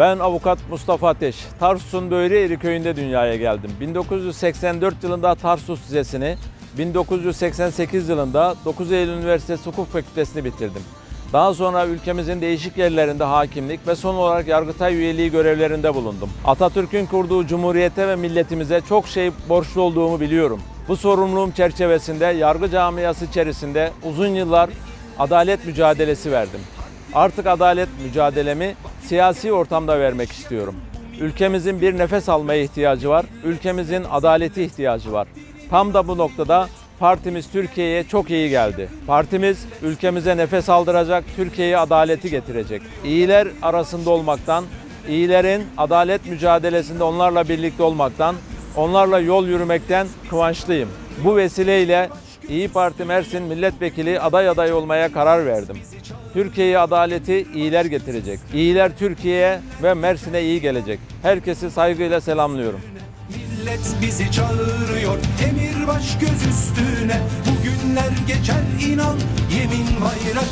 Ben avukat Mustafa Ateş. Tarsus'un Böğreğiri köyünde dünyaya geldim. 1984 yılında Tarsus Lisesi'ni, 1988 yılında 9 Eylül Üniversitesi Hukuk Fakültesini bitirdim. Daha sonra ülkemizin değişik yerlerinde hakimlik ve son olarak Yargıtay üyeliği görevlerinde bulundum. Atatürk'ün kurduğu cumhuriyete ve milletimize çok şey borçlu olduğumu biliyorum. Bu sorumluluğum çerçevesinde yargı camiası içerisinde uzun yıllar adalet mücadelesi verdim. Artık adalet mücadelemi siyasi ortamda vermek istiyorum. Ülkemizin bir nefes almaya ihtiyacı var. Ülkemizin adaleti ihtiyacı var. Tam da bu noktada partimiz Türkiye'ye çok iyi geldi. Partimiz ülkemize nefes aldıracak, Türkiye'ye adaleti getirecek. İyiler arasında olmaktan, iyilerin adalet mücadelesinde onlarla birlikte olmaktan, onlarla yol yürümekten kıvançlıyım. Bu vesileyle İyi Parti Mersin Milletvekili aday aday olmaya karar verdim. Türkiye'ye adaleti iyiler getirecek. İyiler Türkiye'ye ve Mersin'e iyi gelecek. Herkesi saygıyla selamlıyorum. Millet bizi çağırıyor Emir göz üstüne Bugünler geçer inan Yemin bayrak